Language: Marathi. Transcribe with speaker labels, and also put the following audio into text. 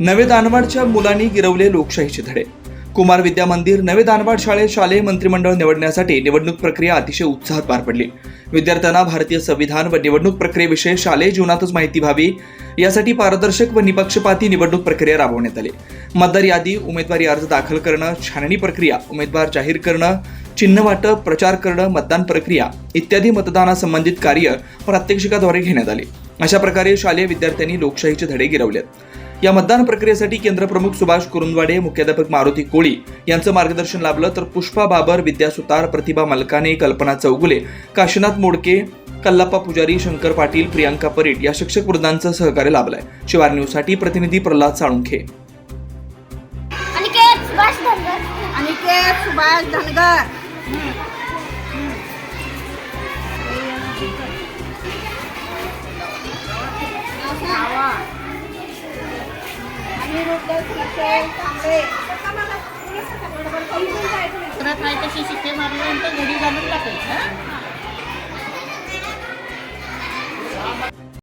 Speaker 1: नवे दानवाडच्या मुलांनी गिरवले लोकशाहीचे धडे. कुमार विद्या मंदिर नवे दानवाड शाळेत शालेय मंत्रिमंडळ निवडण्यासाठी निवडणूक प्रक्रिया अतिशय उत्साहात पार पडली. विद्यार्थ्यांना भारतीय संविधान व निवडणूक प्रक्रियेविषयी शालेय जीवनातच माहिती व्हावी यासाठी पारदर्शक व निपक्षपाती निवडणूक प्रक्रिया राबवण्यात आली. मतदार यादी उमेदवारी अर्ज दाखल करणं छाननी प्रक्रिया उमेदवार जाहीर करणं चिन्ह वाटप प्रचार करणं मतदान प्रक्रिया इत्यादी मतदानासंबंधित कार्य प्रात्यक्षिकाद्वारे घेण्यात आले. अशा प्रकारे शालेय विद्यार्थ्यांनी लोकशाहीचे धडे गिरवलेत. या मतदान प्रक्रियेसाठी केंद्रप्रमुख सुभाष कुरुंदवाडे मुख्याध्यापक मारुती कोळी यांचं मार्गदर्शन लाभलं तर पुष्पा बाबर विद्या सुतार प्रतिभा मलकाने कल्पना चौगुले काशीनाथ मोडके कल्लाप्पा पुजारी शंकर पाटील प्रियांका परीट या शिक्षक वृंदांचं सहकार्य लाभलंय. शिवार न्यूजसाठी प्रतिनिधी प्रल्हाद साळुंखे.
Speaker 2: अनिकेत सुभाष धनगर.
Speaker 3: परत आहे तशी शिक्के मारल्यानंतर घडी घालून टाकायचं हं?